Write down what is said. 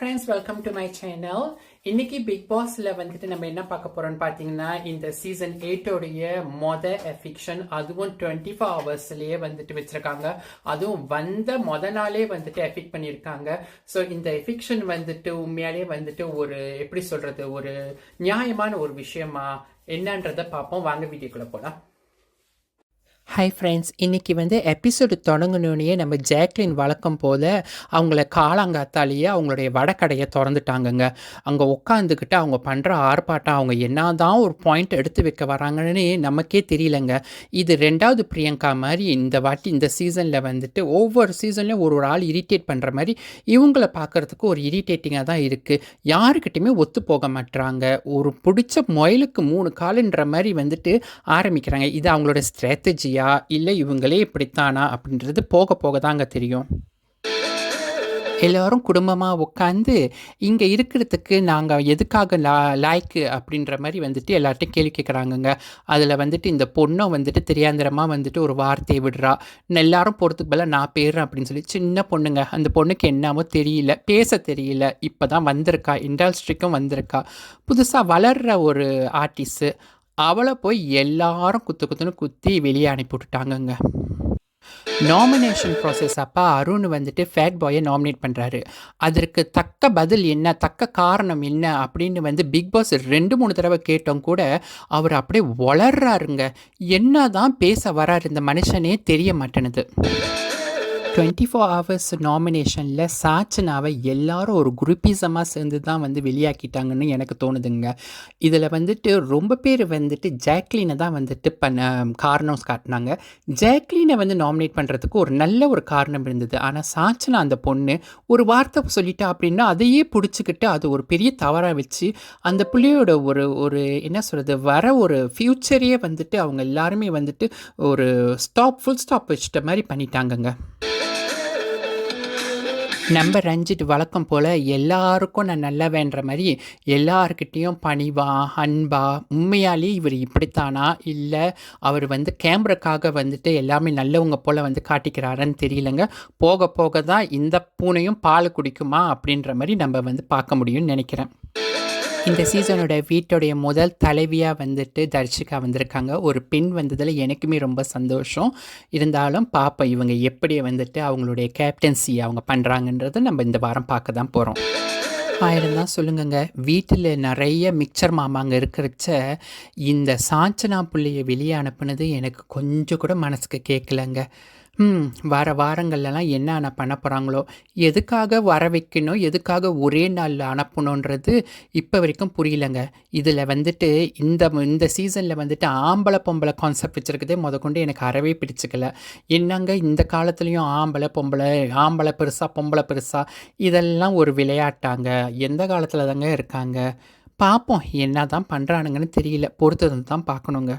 Friends welcome to my channel இன்னைக்கு big பாஸ்ல வந்துட்டு நம்ம என்ன பார்க்க போறோம்னு பாத்தீங்கன்னா இந்த சீசன் எயிட்டோடைய மொத எஃபிக்ஷன் அதுவும் டுவெண்ட்டி ஃபோர் ஹவர்ஸ்லயே வந்துட்டு வச்சிருக்காங்க. அதுவும் வந்த மொத நாளே வந்துட்டு எஃபிக் பண்ணியிருக்காங்க. ஸோ இந்த எஃபிக்ஷன் வந்துட்டு உண்மையாலே வந்துட்டு ஒரு எப்படி சொல்றது ஒரு நியாயமான ஒரு விஷயமா என்னன்றதை பார்ப்போம். வாங்க வீடியோக்குள்ள போலாம். ஹாய் ஃப்ரெண்ட்ஸ் இன்றைக்கி வந்து எபிசோடு தொடங்கினோடனே நம்ம ஜாக்லின் வழக்கம் போல் அவங்கள காலாங்காத்தாலேயே அவங்களுடைய வடக்கடையை திறந்துட்டாங்கங்க. அங்கே உட்காந்துக்கிட்டு அவங்க பண்ணுற ஆர்ப்பாட்டம் அவங்க என்ன தான் ஒரு பாயிண்ட் எடுத்து வைக்க வராங்கன்னு நமக்கே தெரியலங்க. இது ரெண்டாவது பிரியங்கா மாதிரி இந்த வாட்டி இந்த சீசனில் வந்துட்டு ஒவ்வொரு சீசன்லேயும் ஒரு ஒரு ஆள் இரிட்டேட் பண்ணுற மாதிரி இவங்கள பார்க்குறதுக்கு ஒரு இரிட்டேட்டிங்காக தான் இருக்குது யாருக்கிட்டையுமே ஒத்து போக மாட்டுறாங்க ஒரு பிடிச்ச முயலுக்கு மூணு காலுன்ற மாதிரி வந்துட்டு ஆரம்பிக்கிறாங்க. இது அவங்களோட ஸ்ட்ராட்டஜியா இல்லை இவங்களே இப்படித்தானா? அப்படின்றது போக போக தாங்க தெரியும். எல்லோரும் குடும்பமாக உட்காந்து இங்கே இருக்கிறதுக்கு நாங்கள் எதுக்காக லா லாய்க்கு அப்படின்ற மாதிரி வந்துட்டு எல்லார்ட்டையும் கேள்வி கேட்குறாங்கங்க அதில் வந்துட்டு இந்த பொண்ணும் வந்துட்டு தெரியாந்திரமாக வந்துட்டு ஒரு வார்த்தையை விடுறா. எல்லாரும் போகிறதுக்கு பதிலாக நான் பேர்றேன் அப்படின்னு சொல்லி சின்ன பொண்ணுங்க அந்த பொண்ணுக்கு என்னமோ தெரியல பேச தெரியல இப்போ தான் வந்திருக்கா இண்டஸ்ட்ரிக்கும் வந்திருக்கா. புதுசாக வளர்கிற ஒரு ஆர்டிஸ்ட்டு அவளை போய் எல்லாரும் குத்து குத்துன்னு குத்தி வெளியே அனுப்பி விட்டுட்டாங்கங்க. நாமினேஷன் ப்ராசஸ் அப்போ அருண் வந்துட்டு ஃபேட் பாயை நாமினேட் பண்ணுறாரு அதற்கு தக்க பதில் என்ன தக்க காரணம் என்ன அப்படின்னு வந்து பிக் பாஸ் ரெண்டு மூணு தடவை கேட்டோம் கூட அவர் அப்படியே வளர்றாருங்க. என்ன தான் பேச வராரு இந்த மனுஷனே தெரிய மாட்டேனுது. டுவெண்ட்டி ஃபோர் ஹவர்ஸ் நாமினேஷனில் சாச்சனாவை எல்லாரும் ஒரு குரூப்பிசமாக சேர்ந்து தான் வந்து வெளியாக்கிட்டாங்கன்னு எனக்கு தோணுதுங்க. இதில் வந்துட்டு ரொம்ப பேர் வந்துட்டு ஜாக்லினை தான் வந்துட்டு பண்ண காரணம் காட்டினாங்க. ஜாக்லினை வந்து நாமினேட் பண்ணுறதுக்கு ஒரு நல்ல ஒரு காரணம் இருந்தது. ஆனால் சாச்சனா அந்த பொண்ணு ஒரு வார்த்தை சொல்லிட்டா அப்படின்னா அதையே பிடிச்சிக்கிட்டு அது ஒரு பெரிய தவறாக வச்சு அந்த பிள்ளையோட ஒரு ஒரு என்ன சொல்கிறது வர ஒரு ஃப்யூச்சரையே வந்துட்டு அவங்க எல்லாருமே வந்துட்டு ஒரு ஸ்டாப் ஃபுல் ஸ்டாப் வச்சுட்ட மாதிரி பண்ணிட்டாங்கங்க. நம்ம ரஞ்சித் வழக்கம் போல் எல்லாருக்கும் நான் நல்லா வேண்ட மாதிரி எல்லாருக்கிட்டேயும் பணிவா அன்பா உண்மையாலே இவர் இப்படித்தானா? இல்லை அவர் வந்து கேமராக்காக வந்துட்டு எல்லாமே நல்லவங்க போல் வந்து காட்டிக்கிறாருன்னு தெரியலங்க. போக போக தான் இந்த பூனையும் பால் குடிக்குமா அப்படின்ற மாதிரி நம்ம வந்து பார்க்க முடியும்னு நினைக்கிறேன். இந்த சீசனோட வீட்டோடைய முதல் தலைவியாக வந்துட்டு தர்ஷிகா வந்திருக்காங்க. ஒரு பெண் வந்ததில் எனக்குமே ரொம்ப சந்தோஷம். இருந்தாலும் பார்ப்போம் இவங்க எப்படி வந்துட்டு அவங்களுடைய கேப்டன்சி அவங்க பண்ணுறாங்கன்றதை நம்ம இந்த வாரம் பார்க்க தான் போகிறோம் ஆயிரம் தான் சொல்லுங்கங்க. வீட்டில் நிறைய மிக்சர் மாமாங்க இருக்கிறச்ச இந்த சாஞ்சனா பிள்ளைய வெளியே அனுப்புனது எனக்கு கொஞ்சம் கூட மனசுக்கு கேட்கலங்க ம் வர வாரங்கள்லாம் என்ன அன பண்ண போகிறாங்களோ எதுக்காக வர வைக்கணும் எதுக்காக ஒரே நாளில் அனுப்பணுன்றது இப்போ வரைக்கும் புரியலங்க. இதில் வந்துட்டு இந்த இந்த சீசனில் வந்துட்டு ஆம்பளை பொம்பளை கான்செப்ட் வச்சுருக்கதே முதக்கொண்டு எனக்கு அறவே பிடிச்சிக்கல. என்னங்க இந்த காலத்துலேயும் ஆம்பளை பொம்பளை ஆம்பளை பெருசாக பொம்பளை பெருசாக இதெல்லாம் ஒரு விளையாட்டாங்க. எந்த காலத்தில் தாங்க இருக்காங்க? பார்ப்போம் என்ன தான் பண்ணுறானுங்கன்னு தெரியல. பொறுத்தது தான் பார்க்கணுங்க.